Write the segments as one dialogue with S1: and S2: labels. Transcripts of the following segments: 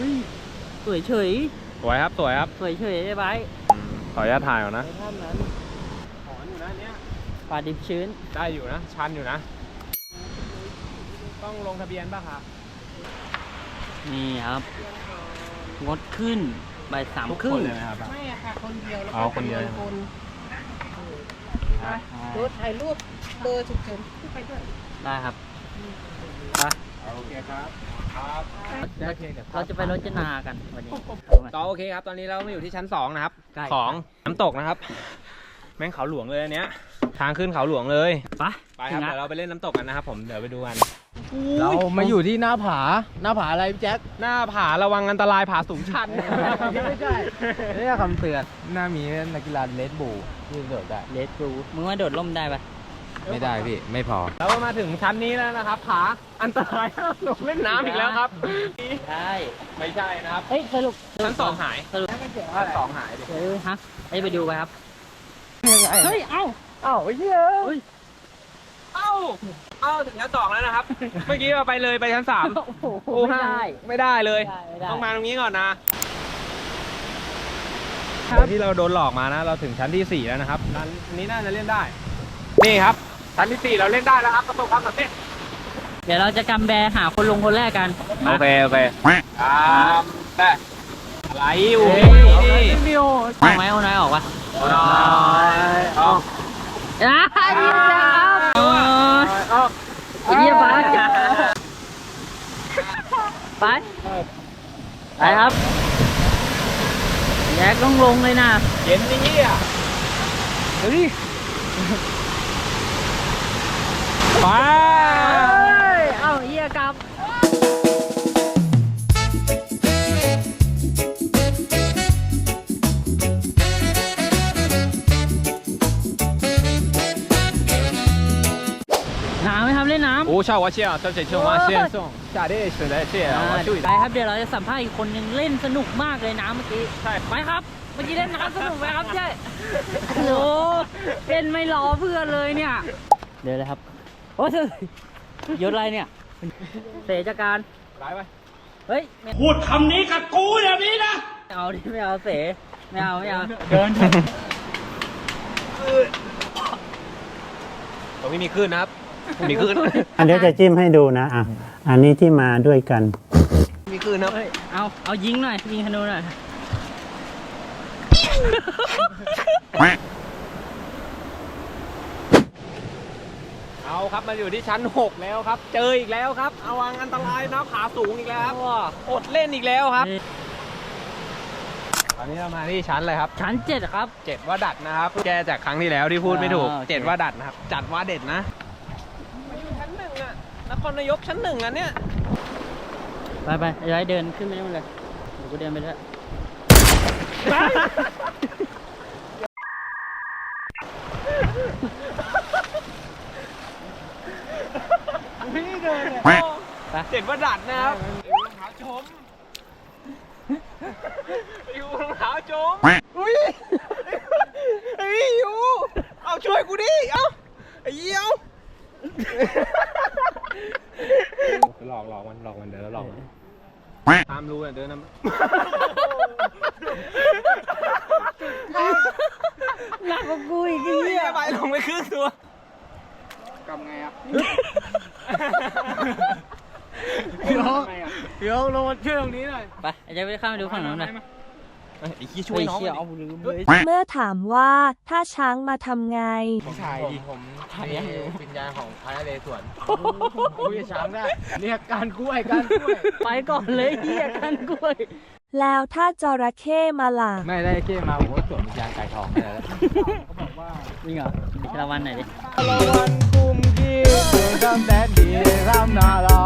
S1: อุ้ยสวยเฉย
S2: สวยครับสวยครับ
S1: สวยเฉยไอ้ไบร์ท
S2: ขออนุญาตถ่ายก่อนนะ
S1: ในถ้ำนั้น
S2: ถอนอยู่นะเนี้ย
S1: ป่าดิบชื้น
S2: ได้อยู่นะ ชันอยู่นะ ต้องลงทะเบียนป่ะครับ
S1: นี่ครับงดขึ้นบ่ายสามครึ่ง
S2: ครับ
S3: ไม่อะค่ะ คนเดียวแล้ว
S2: เอา
S3: ก็
S2: คนเดียว
S3: จำนวนคนรถถ่ายรูปเบอร์ฉุกเฉินไปด้วย
S1: ได้ครับ
S2: โอเคครับ ครับ
S1: เราจะไปรจนากันวันนี้
S2: ก็โอเคครับ ตอนนี้เรามาอยู่ที่ชั้น2นะครับ
S1: ใกล้
S2: ของน้ำตกนะครับ แม่งเขาหลวงเลยอันเนี้ย ทางขึ้นเขาหลวงเลย
S1: ไป
S2: ไปครับ
S1: ถึง
S2: เดี๋ยว
S1: แล้ว
S2: เราไปเล่นน้ำตกกันนะครับผม เดี๋ยวไปดูกัน
S4: เรามาอยู่ที่หน้าผา หน้าผาอะไรพี่แจ็ค
S2: หน้าผาระวังอันตรายผาสูงชัน
S4: ไม่ใช่นี่คำเตือน หน้ามีนักกีฬาเลดบูลที่โดดได้
S1: เลสบลูมึงว่าโดดร่มได้ปะ
S4: ไม่ได้พี่ ไม่พอ
S2: เราก็มาถึงชั้นนี้แล้วนะครับผาอันตรายห้ามลงเล่นน้ำอีกแล้วครับ
S1: ได้
S2: ไม่ใช่นะครับ
S1: เฮ้ยสรุป
S2: ชั้นสองหาย
S1: สรุป
S2: ชั้นสองหายดิ
S1: เออฮะไอ้ไปดูไปครับ เฮ้ย เอ้า
S4: เอ้าไอ้เหี้ย
S1: เฮ้ย
S2: เอ้า เอ้าถึงชั้นสองแล้วนะครับ เมื่อกี้เราไปเลยไปชั้นสาม
S1: โอ้โห
S2: โอ้
S1: ไม่ได้
S2: ไม่ได้เลย
S1: ไม่ได้ไม่ได้
S2: ต้องมาตรงนี้ก่อนนะที่เราโดนหลอกมานะ เราถึงชั้นที่สี่แล้วนะครับชั้นนี้น่าจะเล่นได้ นี่ครับ ชั้นที่สี่เราเล่นได้แล้วครับประสบความสำเร็จ
S1: เดี๋ยวเราจะกำแบหาคนลงคนแรกกัน
S2: โอเคโอเคครับแต่อะไรอยู่
S1: เฮ้
S2: นี่
S1: ย
S2: นี่
S1: เอาไหมเอาไหนออกปะ
S2: เอาหน่อยเอา
S1: อะยินดีครับเออ
S2: เอา
S1: ไอ้เหี้ยไปไปไปครับแยกต้องลงเลยนะ
S2: เย็นนี่อะเฮ้ย ไป
S1: เอ้าเหี้ยกลับน้ำไหมครับเล่นน้ำ
S2: โอ้ชาววาเชียเจ้าเจ๋งเชียวมาเชียนส่งจ่าได้เฉยได้เชีย
S1: อ่า
S2: ว่าช่วย
S1: ไปครับเดี๋ยวเราจะสัมภาษณ์อีกคนนึงเล่นสนุกมากเลยน้ำเมื่อกี้
S2: ใช่
S1: ไปครับ เมื่อกี้เล่นน้ำสนุกไหมครับเจ๊โอ้โหเล่นไม่รอเพื่อนเลยเนี่ย เดี๋ยวเลยครับโอ้ยยศอะไรเนี่ย เสจากการ
S2: ร้ายไป
S1: เฮ้ยไม่
S5: พูดคำนี้กับกูอย่างนี้นะ
S1: เอาดิไม่เอาเสไม่เอาไม่เอา
S2: เดินตรงนี้มีคลื่นนะครับ มีคลื่น
S6: อันเดี๋ยวจะจิ้มให้ดูนะอะอันนี้ที่มาด้วยกัน
S2: มีคลื่นนะครับ
S1: เฮ้ยเอาเอายิงหน่อยยิงธนูหน่อย
S2: เอาครับ มาอยู่ที่ชั้น 6 แล้วครับ เจออีกแล้วครับเอาวังอันตรายนะผาสูงอีกแล้วครับอดเล่นอีกแล้วครับ ตอนนี้เรามาที่ชั้นเลยครับ
S1: ชั้นเจ็ดครับ
S2: เจ็ดว่าดัดนะครับ แกจากครั้งที่แล้วที่พูดไม่ถูก
S1: อ่าโอเค
S2: เจ็ดว่าดัดนะครับ จัดว่าเด็ดนะมาอยู่ชั้นหนึ่งอะนครนายกชั้นหนึ่งอะเนี่ย
S1: ไปไปเดี๋ยวให้เดินขึ้นไปนู่นเลยเดี๋ยวกูเดินไปด้วย
S2: พี่เดินเลยเจ็ดว่าดัดนะครับรองเท้าจมอยู่รองเท้าจมอุ้ยเฮ้ยอยู่เอาช่วยกูดิ เอาไอ้เหี้ยวหลอกหลอกมันหลอกมันเดี๋ยวเราหลอกมันตามรู้อะเดินนำ
S1: หนักกว่ากูอีกไอ้
S2: เฮี
S1: เหี้ย
S2: ยไปลงไปครึ่งตัว
S4: พี่น้องพี่น้องลงมาช่วยตรงนี้หน่อย
S1: ไปไอ้เจะไปข้ามไปดูฝั่งนู้นหน่อย
S2: ไอ้ขี้ช่วยน้อง
S1: เชี่ย
S2: หน่
S1: เอา
S2: อยดิ
S1: ลืมเลย
S7: เมื่อถามว่าถ้าช้างมาทำไง
S4: พี่ชายดิผม
S2: ถ่ายยังอยู่
S4: วิญญาณของพระนเรศวรคุยกับช้างได้เรียกการกล้วยการกล้วย
S1: ไปก่อนเลยเหี้ยกันกล้วย
S7: แล้วถ้าจระเข้มาล่ะ
S4: ไม่ได้เก้มาผมก็สวมวิญญาณไก่ทองไปแล้ว
S1: จริงเหรอชาละวันหน่อยดิ
S4: ละวันกุมกี้เดินทำแต่ดีรำนาลา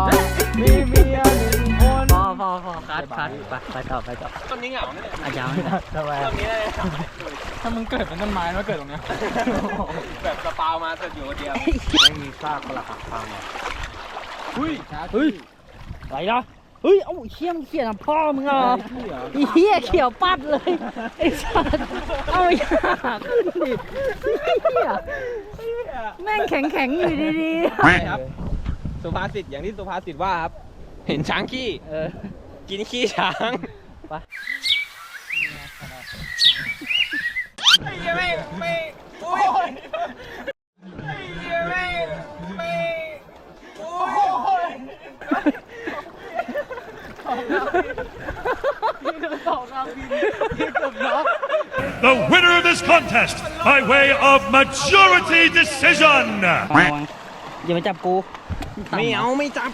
S4: มีเมียหนึ่งคน
S1: พอพอพอคัดคัดไปไปต่อไปต่อ
S2: ต้นนี้เหงาเนี่ย
S1: อาจารย์
S4: ทำไม
S2: ต้นนี้เลย
S4: ถ้ามึงเกิดเป็นต้นไม้แล้วเกิดตรงเนี้ย
S2: แบบกระเป๋ามาแต่อยู่คนเดียว
S4: ไม่มีซากปรักหักพังอะ
S2: เฮ้ย
S1: เฮ้ยไหลละ เฮ้ย เอ้าเชี่ยมงเขียนอะพ่อมึงเหรอไอ้เหี้ยเขียวปัดเลย ไอ้สัสเอาอย่าขึ้นดิเหี้ยแม่งแข็งแข็งๆอยู่ดี
S2: ใช่ครับ สุภาษิตอย่างที่สุภาษิตว่าครับ เห็นช้างขี้
S1: ๆ เออ
S2: กินขี้ช้าง
S1: ไป
S2: ไอ้เหี้ยไม่ไม่โอ้ยไอ้เหี้ยไม่ไม่โอ้ย
S5: The winner of this contest, by way of majority decision.
S1: ระวังอย่ามาจับกู
S2: ไม่เอาไม่จับ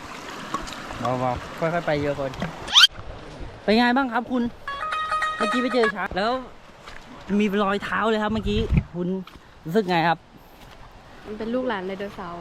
S1: เบาๆค่อยๆไปเยอะคนเป็นไงบ้างครับคุณ เมื่อกี้ไปเจอช้างแล้วมีรอยเท้าเลยครับเมื่อกี้คุณรู้สึกไงครับ
S8: มันเป็นลูกหลานไดโนเสาร์